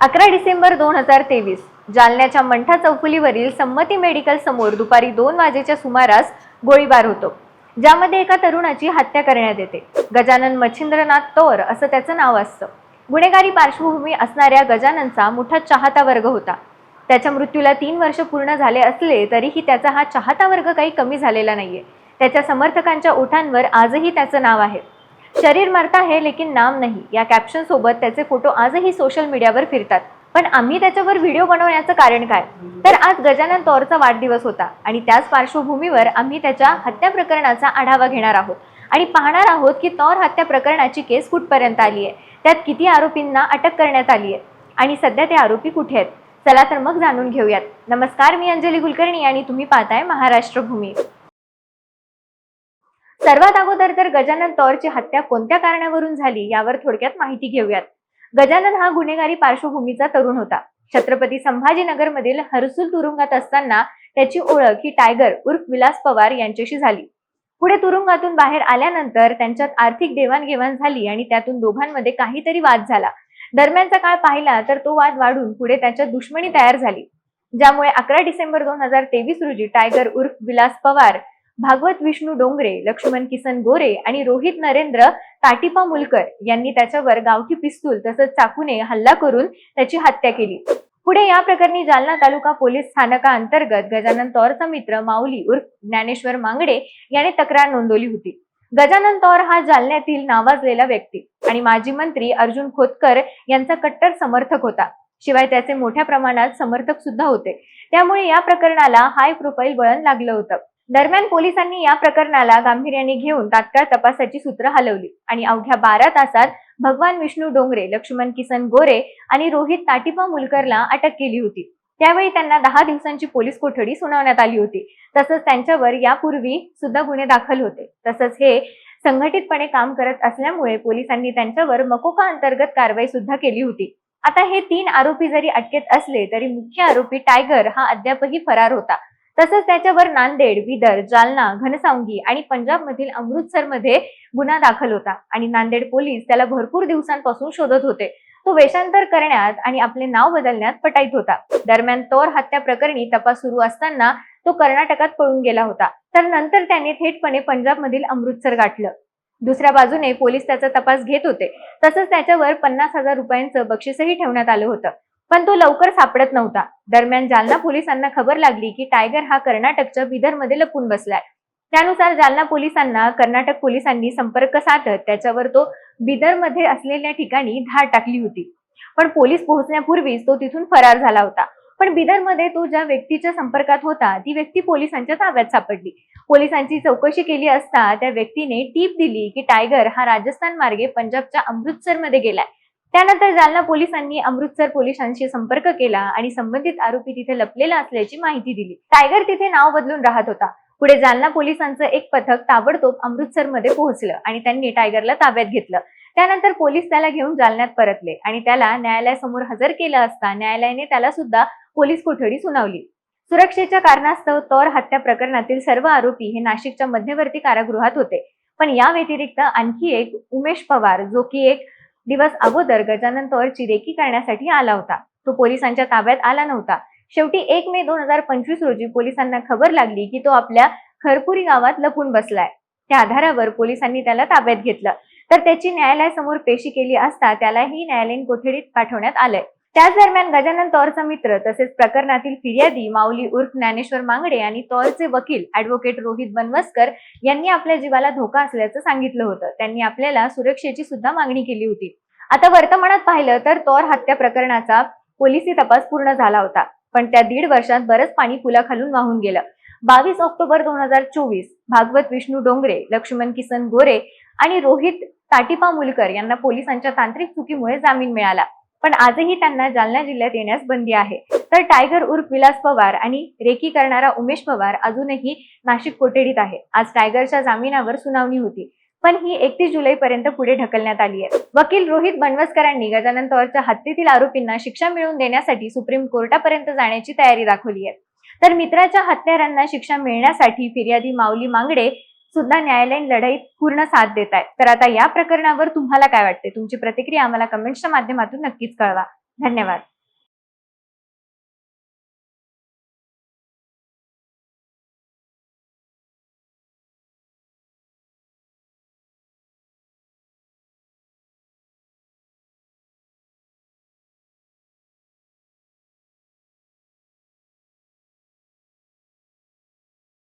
अकरा डिसेंबर दोन हजार तेवीस. जालन्याच्या मंठा चौफुलीवरील संमती मेडिकल समोर दुपारी दोन वाजेच्या सुमारास गोळीबार होतो. ज्यामध्ये एका तरुणाची हत्या करण्यात येते. गजानन मच्छिंद्रनाथ तोर असं त्याचं नाव असतं. गुन्हेगारी पार्श्वभूमी असणाऱ्या गजाननचा मोठा चाहता वर्ग होता. त्याच्या मृत्यूला तीन वर्ष पूर्ण झाले असले तरीही त्याचा हा चाहता वर्ग काही कमी झालेला नाहीये. त्याच्या समर्थकांच्या ओठांवर आजही त्याचं नाव आहे. शरीर मरता है लेकिन नाम नाही. या कॅप्शन सोबत त्याचे फोटो आजही सोशल मीडियावर फिरतात. पण आम्ही त्याच्यावर व्हिडिओ बनवण्याचं कारण काय? तर आज गजानन तौरचा वाढदिवस होता आणि त्याच पार्श्वभूमीवर आम्ही त्याच्या हत्या प्रकरणाचा आढावा घेणार आहोत. आणि पाहणार आहोत की तौर हत्या प्रकरणाची केस कुठपर्यंत आली आहे? त्यात किती आरोपींना अटक करण्यात आली आहे? आणि सध्या ते आरोपी कुठे आहेत? चला तर मग जाणून घेऊयात. नमस्कार मी अंजली कुलकर्णी आणि तुम्ही पाहताय महाराष्ट्र भूमी. सर्वात अगोदर तर गजानन तौरची हत्या कोणत्या कारणावरून झाली यावर थोडक्यात माहिती घेऊयात. गजानन हा गुन्हेगारी पार्श्वभूमीचा तरुण होता. छत्रपती संभाजीनगरमधील हर्सुल तुरुंगात असताना त्याची ओळख ही टायगर उर्फ विलास पवार यांच्याशी झाली. पुढे तुरुंगातून बाहेर आल्यानंतर त्यांच्यात आर्थिक देवाणघेवाण झाली आणि त्यातून दोघांमध्ये काहीतरी वाद झाला. दरम्यानचा काळ पाहिला तर तो वाद वाढून पुढे त्याच्या दुश्मनी तयार झाली. ज्यामुळे अकरा डिसेंबर दोन हजार तेवीस रोजी टायगर उर्फ विलास पवार भागवत विष्णू डोंगरे लक्ष्मण किसन गोरे आणि रोहित नरेंद्र ताटिपा मुलकर यांनी त्याच्यावर गावठी पिस्तूल तसंच चाकूने हल्ला करून त्याची हत्या केली. पुढे या प्रकरणी जालना तालुका पोलीस स्थानकाअंतर्गत गजानन तौरचा मित्र माऊली उर्फ ज्ञानेश्वर मांगडे याने तक्रार नोंदवली होती. गजानन तौर हा जालन्यातील नावाजलेला व्यक्ती आणि माजी मंत्री अर्जुन खोतकर यांचा कट्टर समर्थक होता. शिवाय त्याचे मोठ्या प्रमाणात समर्थक सुद्धा होते. त्यामुळे या प्रकरणाला हाय प्रोफाईल वळण लागलं होतं. दरम्यान पोलिसांनी या प्रकरणाला गांभीर्याने घेऊन तात्काळ तपासाची सूत्र हलवली. आणि अवघ्या बारा तासात भगवान विष्णू डोंगरे लक्ष्मण किसन गोरे आणि रोहित ताटिपा मुलकरला अटक केली होती. त्यावेळी त्यांना दहा दिवसांची पोलीस कोठडी सुनावण्यात आली होती. तसंच त्यांच्यावर यापूर्वी सुद्धा गुन्हे दाखल होते. तसंच हे संघटितपणे काम करत असल्यामुळे पोलिसांनी त्यांच्यावर मकोका अंतर्गत कारवाई सुद्धा केली होती. आता हे तीन आरोपी जरी अटकेत असले तरी मुख्य आरोपी टायगर हा अद्यापही फरार होता. तसंच त्याच्यावर नांदेड बिदर जालना घनसावंगी आणि पंजाब मधील अमृतसरमध्ये गुन्हा दाखल होता. आणि नांदेड पोलीस त्याला भरपूर दिवसांपासून शोधत होते. तो वेषांतर करण्यात आणि आपले नाव बदलण्यात पटाईत होता. दरम्यान तोर हत्या प्रकरणी तपास सुरू असताना तो कर्नाटकात पळून गेला होता. तर नंतर त्याने थेटपणे पंजाब मधील अमृतसर गाठलं. दुसऱ्या बाजूने पोलीस त्याचा तपास घेत होते. तसंच त्याच्यावर पन्नास हजार रुपयांचं बक्षीसही ठेवण्यात आलं होतं. पण तो लवकर सापडत नव्हता. दरम्यान जालना पोलिसांना खबर लागली की टायगर हा कर्नाटकच्या बिदरमध्ये लपून बसलाय. त्यानुसार जालना पोलिसांना कर्नाटक पोलिसांनी संपर्क साधत त्याच्यावर तो बिदरमध्ये असलेल्या ठिकाणी धाड टाकली होती. पण पोलीस पोहोचण्यापूर्वीच तो तिथून फरार झाला होता. पण बिदरमध्ये तो ज्या व्यक्तीच्या संपर्कात होता ती व्यक्ती पोलिसांच्या ताब्यात सापडली. पोलिसांची चौकशी केली असता त्या व्यक्तीने टीप दिली की टायगर हा राजस्थान मार्गे पंजाबच्या अमृतसरमध्ये गेलाय. त्यानंतर जालना पोलिसांनी अमृतसर पोलिसांशी संपर्क केला आणि संबंधित आरोपी तिथे लपलेला असल्याची माहिती दिली. टायगर तिथे नाव बदलून राहत होता. पुढे जालना पोलिसांचं एक पथक ताबडतोब अमृतसरमध्ये पोहोचलं आणि त्यांनी टायगरला ताब्यात घेतलं. त्यानंतर पोलीस त्याला घेऊन जालन्यात परतले आणि त्याला न्यायालयासमोर हजर केलं असता न्यायालयाने त्याला सुद्धा पोलीस कोठडी सुनावली. सुरक्षेच्या कारणास्तव तौर हत्या प्रकरणातील सर्व आरोपी हे नाशिकच्या मध्यवर्ती कारागृहात होते. पण या व्यतिरिक्त आणखी एक उमेश पवार जो की एक दिवस अगोदर गजानन तौरची रेकी करण्यासाठी आला होता. तो पोलिसांच्या ताब्यात आला नव्हता. शेवटी एक मे दोन हजार पंचवीस रोजी पोलिसांना खबर लागली की तो आपल्या खरपुरी गावात लपून बसलाय. त्या आधारावर पोलिसांनी त्याला ताब्यात घेतलं. तर त्याची न्यायालयासमोर पेशी केली असता त्यालाही न्यायालयीन कोठडीत पाठवण्यात आलंय. त्याच दरम्यान गजानन तौरचा मित्र तसेच प्रकरणातील फिर्यादी माऊली उर्फ ज्ञानेश्वर मांगडे आणि तौरचे वकील ऍडव्होकेट रोहित बनवसकर यांनी आपल्या जीवाला धोका असल्याचं सांगितलं होतं. त्यांनी आपल्याला सुरक्षेची सुद्धा मागणी केली होती. आता वर्तमानात पाहिलं तर तौर हत्या प्रकरणाचा पोलिसी तपास पूर्ण झाला होता. पण त्या दीड वर्षात बरंच पाणी पुलाखालून वाहून गेलं. बावीस ऑक्टोबर दोन हजार चोवीस भागवत विष्णू डोंगरे लक्ष्मण किसन गोरे आणि रोहित ताटिपा मुलकर यांना पोलिसांच्या तांत्रिक चुकीमुळे जामीन मिळाला. पण आजही त्यांना जालना जिल्ह्यात येण्यास बंदी आहे. तर टायगर उर्फ विलास पवार आणि रेकी करणारा उमेश पवार अजूनही नाशिक कोठडीत आहे. आज टायगरच्या जामिनावर सुनावणी होती. पण ही एकतीस जुलै पर्यंत पुढे ढकलण्यात आली आहे. वकील रोहित बनवसकरांनी गजानन तौरच्या हत्येतील आरोपींना शिक्षा मिळवून देण्यासाठी सुप्रीम कोर्टापर्यंत जाण्याची तयारी दाखवली आहे. तर मित्राच्या हत्यारांना शिक्षा मिळण्यासाठी फिर्यादी माऊली मांगडे सुद्धा न्यायालयीन लढाईत पूर्ण साथ देत आहेत. तर आता या प्रकरणावर तुम्हाला काय वाटते तुमची प्रतिक्रिया आम्हाला कमेंट्सच्या माध्यमातून नक्कीच कळवा. धन्यवाद.